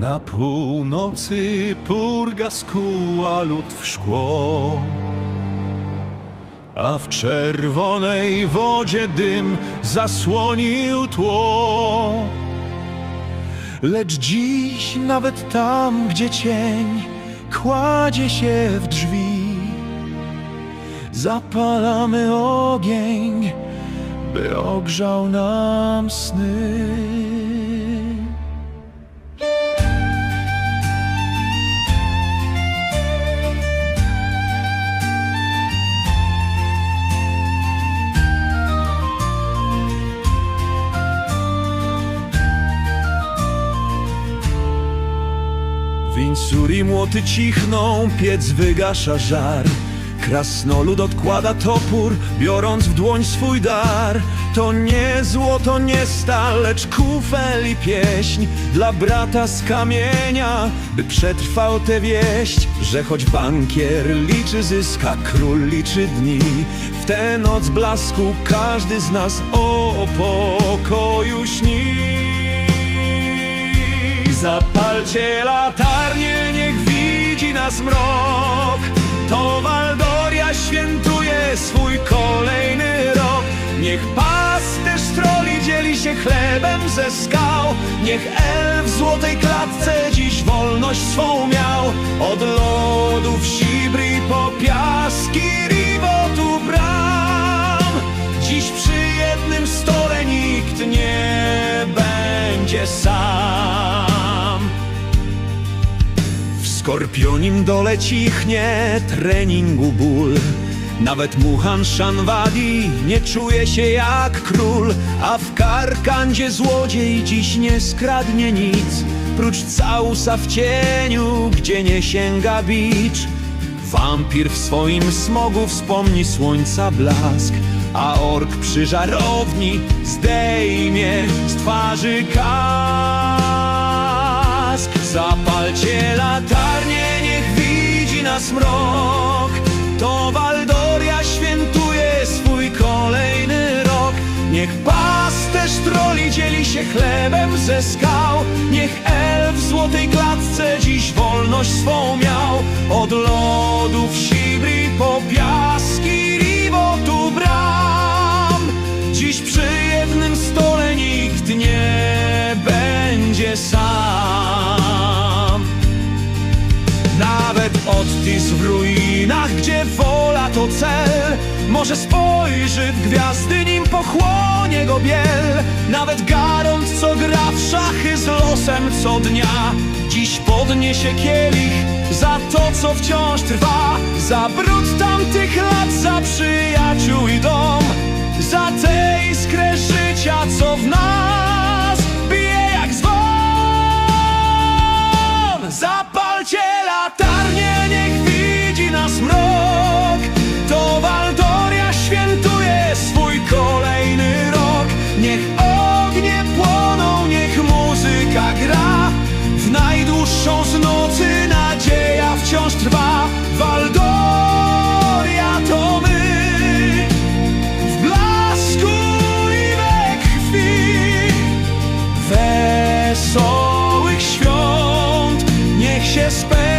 Na północy purga skuła lód w szkło A w czerwonej wodzie dym zasłonił tło. Lecz dziś nawet tam, gdzie cień kładzie się w drzwi Zapalamy ogień, by ogrzał nam sny W Insurii młoty cichną, piec wygasza żar. Krasnolud odkłada topór, biorąc w dłoń swój dar. To nie złoto, nie stal, lecz kufel i pieśń Dla brata z kamienia, by przetrwał tę wieść Że choć bankier liczy zyska, król liczy dni. W tę noc blasku każdy z nas o pokoju śni. Zapalcie niech widzi nas mrok. To Waldoria świętuje swój kolejny rok. Niech pasterz troli dzieli się chlebem ze skał. Niech elf w złotej klatce dziś wolność swą miał. Od lodów Sibri po piaski Rivotu bram. Dziś przy jednym stole nikt nie będzie sam skorpionim dole cichnie treningu ból. Nawet Muhan Shanwadi nie czuje się jak król A w Karkandzie złodziej dziś nie skradnie nic. Prócz całusa w cieniu, gdzie nie sięga bicz. Wampir w swoim smogu wspomni słońca blask A ork przy żarowni zdejmie z twarzy kask. Zapalcie widzi nas mrok To Waldoria świętuje swój kolejny rok. Niech pasterz troli dzieli się chlebem ze skał. Niech elf w złotej klatce dziś wolność swą miał. Od lodów Sibri po piaski Otis w ruinach, gdzie wola to cel. Może spojrzy w gwiazdy, nim pochłonie go biel. Nawet Garont, co gra w szachy z losem co dnia. Dziś podniesie kielich za to, co wciąż trwa. Za brud tamtych lat, za przyjaciół i dom despair.